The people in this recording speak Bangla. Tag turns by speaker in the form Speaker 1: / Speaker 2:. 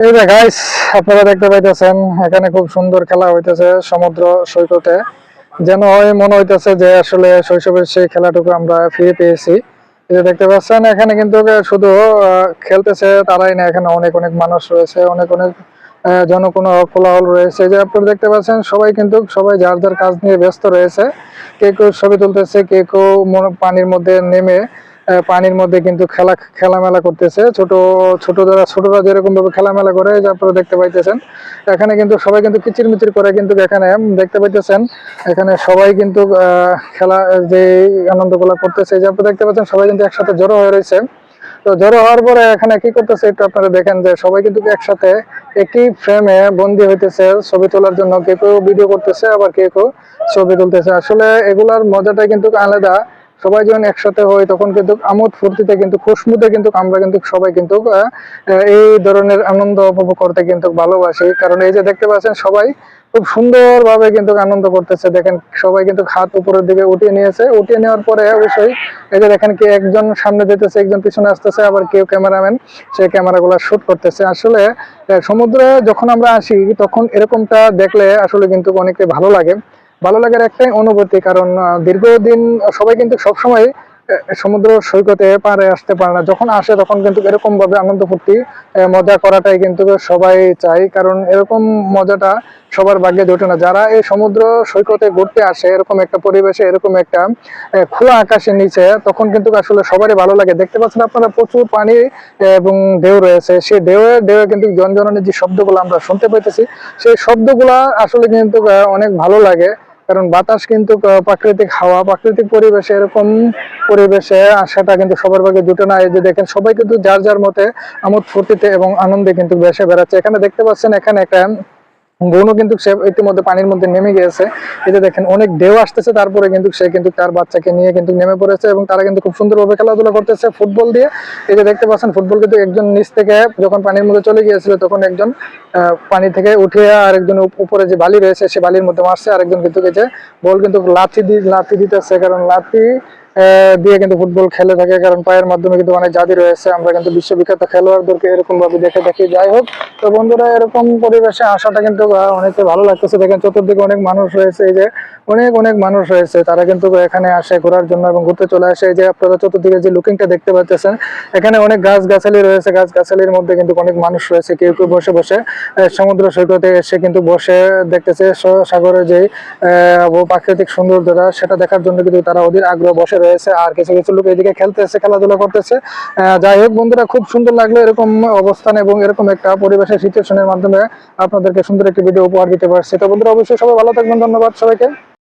Speaker 1: এই যে গাইস আপনারা দেখতে পাইতেছেন এখানে খুব সুন্দর খেলা হইতেছে সমুদ্র সৈকতে। যেন মনে হইতেছে যে আসলে শৈশবের সেই খেলাটুকু আমরা ফিরে পেয়েছি। এই যে দেখতে পাচ্ছেন এখানে কিন্তু শুধু খেলতেছে তারাই না এখানে অনেক অনেক মানুষ রয়েছে অনেক অনেক আহ, জনকোন কোলাহল রয়েছে। যে আপনারা দেখতে পাচ্ছেন সবাই কিন্তু সবাই যার যার কাজ নিয়ে ব্যস্ত রয়েছে। কে কেউ ছবি তুলতেছে কে কেউ পানির মধ্যে নেমে পানির মধ্যে কিন্তু খেলা, খেলামেলা করতেছে। ছোট ছোট যারা ছোটরা যেরকম ভাবে খেলামেলা করে যে আপনারা দেখতে পাইতেছেন, এখানে কিন্তু সবাই কিন্তু কিচির মিচির করে কিন্তু এখানে দেখতে পাইতেছেন, এখানে সবাই কিন্তু খেলা, যে আনন্দগুলা করতেছে যে আপনারা দেখতে পাচ্ছেন, সবাই কিন্তু একসাথে জড়ো হয়ে রয়েছে। তো জড়ো হওয়ার পরে এখানে কি করতেছে, একটু আপনারা দেখেন যে সবাই কিন্তু একসাথে একই ফ্রেমে বন্দি হইতেছে, ছবি তোলার জন্য। কেউ কেউ ভিডিও করতেছে, আবার কেউ কেউ ছবি তুলতেছে। আসলে এগুলার মজাটাই কিন্তু আলাদা। সবাই যখন একসাথে হয়, তখন কিন্তু আমোদ ফুর্তিতে কিন্তু খুশমুতে কিন্তু আমরা কিন্তু সবাই কিন্তু এই ধরনের আনন্দ উপভোগ করতে কিন্তু ভালোবাসি। কারণ এই যে দেখতে পাচ্ছেন সবাই খুব সুন্দরভাবে কিন্তু আনন্দ করতেছে। দেখেন সবাই কিন্তু হাত উপরের দিকে উঠিয়ে নিয়েছে। উঠিয়ে নেওয়ার পরে অবশ্যই এই যে দেখেন কি একজন সামনে যেতেছে, একজন পিছনে আসতেছে, আবার কেউ ক্যামেরাম্যান সেই ক্যামেরাগুলো শুট করতেছে। আসলে সমুদ্রে যখন আমরা আসি, তখন এরকমটা দেখলে আসলে কিন্তু অনেকটাই ভালো লাগে। ভালো লাগার একটাই অনুভূতি, কারণ দীর্ঘদিন সবাই কিন্তু সবসময় সমুদ্র সৈকতে পারে আসতে পারে না। যখন আসে তখন কিন্তু এরকম ভাবে আনন্দ ফুর্তি মজা করাটাই কিন্তু সবাই চাই কারণ এরকম মজাটা সবার ভাগ্যে জোটে না। যারা এই সমুদ্র সৈকতে ঘুরতে আসে, এরকম একটা পরিবেশে, এরকম একটা খোলা আকাশের নিচে, তখন কিন্তু আসলে সবারই ভালো লাগে। দেখতে পাচ্ছেন আপনারা প্রচুর পানি এবং ঢেউ রয়েছে। সেই ঢেউয়ে ঢেউয়ে কিন্তু জনজনের যে শব্দগুলো আমরা শুনতে পাইতেছি, সেই শব্দগুলা আসলে কিন্তু অনেক ভালো লাগে। কারণ বাতাস কিন্তু প্রাকৃতিক হাওয়া, প্রাকৃতিক পরিবেশে এরকম পরিবেশে আসাটা কিন্তু সবার ভাগে দুটো না। এই যে দেখেন, সবাই কিন্তু যার যার মতে আমোদ ফুর্তিতে এবং আনন্দে কিন্তু বেসে বেড়াচ্ছে। এখানে দেখতে পাচ্ছেন, এখানে একটা বোনও কিন্তু সে ইতিমধ্যে পানির মধ্যে নেমে গিয়েছে। এই যে দেখেন, অনেক ঢেউ আসতেছে, তারপরে কিন্তু সে কিন্তু তার বাচ্চাকে নিয়ে কিন্তু নেমে পড়েছে এবং তারা কিন্তু খুব সুন্দরভাবে খেলাধুলা করতেছে ফুটবল দিয়ে। এই যে দেখতে পাচ্ছেন, ফুটবল কিন্তু একজন নিচ থেকে যখন পানির মধ্যে চলে গিয়েছিল, তখন একজন পানি থেকে উঠে আরেকজন উপ- উপরে যে বালি রয়েছে, সে বালির মধ্যে মারছে। আরেকজন কিন্তু যে বল কিন্তু লাথি দিয়ে লাথি দিতেছে, কারণ লাথি দিয়ে কিন্তু ফুটবল খেলে থাকে, কারণ পায়ের মাধ্যমে কিন্তু অনেক জাতি রয়েছে। আমরা কিন্তু বিশ্ববিখ্যাত খেলোয়াড়দেরকে এরকম ভাবে দেখে দেখি যাই হোক, তো বন্ধুরা, এরকম পরিবেশে আসাটা কিন্তু অনেকে ভালো লাগতেছে। দেখেন, চতুর্দিকে অনেক মানুষ রয়েছে, এই যে অনেক অনেক মানুষ রয়েছে। তারা কিন্তু এখানে আসে ঘোরার জন্য এবং ঘুরতে চলে আসে। এই যে আপনারা চতুর্দিকে যে লুকিংটা দেখতে পাচ্ছেন, এখানে অনেক গাছ গাছালি রয়েছে। গাছ গাছালির মধ্যে কিন্তু অনেক মানুষ রয়েছে। কেউ কেউ বসে বসে সমুদ্র সৈকতে এসে কিন্তু বসে দেখতেছে। সাগরের যে প্রাকৃতিক সৌন্দর্যটা, সেটা দেখার জন্য কিন্তু তারা অধীর আগ্রহ বসে রয়েছে আর কিছু কিছু লোক এদিকে খেলতেছে, খেলাধুলা করতেছে। যাই হোক বন্ধুরা, খুব সুন্দর লাগল এরকম অবস্থান এবং এরকম একটা পরিবেশের সিচুয়েশনের মাধ্যমে আপনাদেরকে সুন্দর একটি ভিডিও উপহার দিতে পারছি। তো বন্ধুরা, অবশ্যই সবাই ভালো থাকবেন, ধন্যবাদ সবাইকে।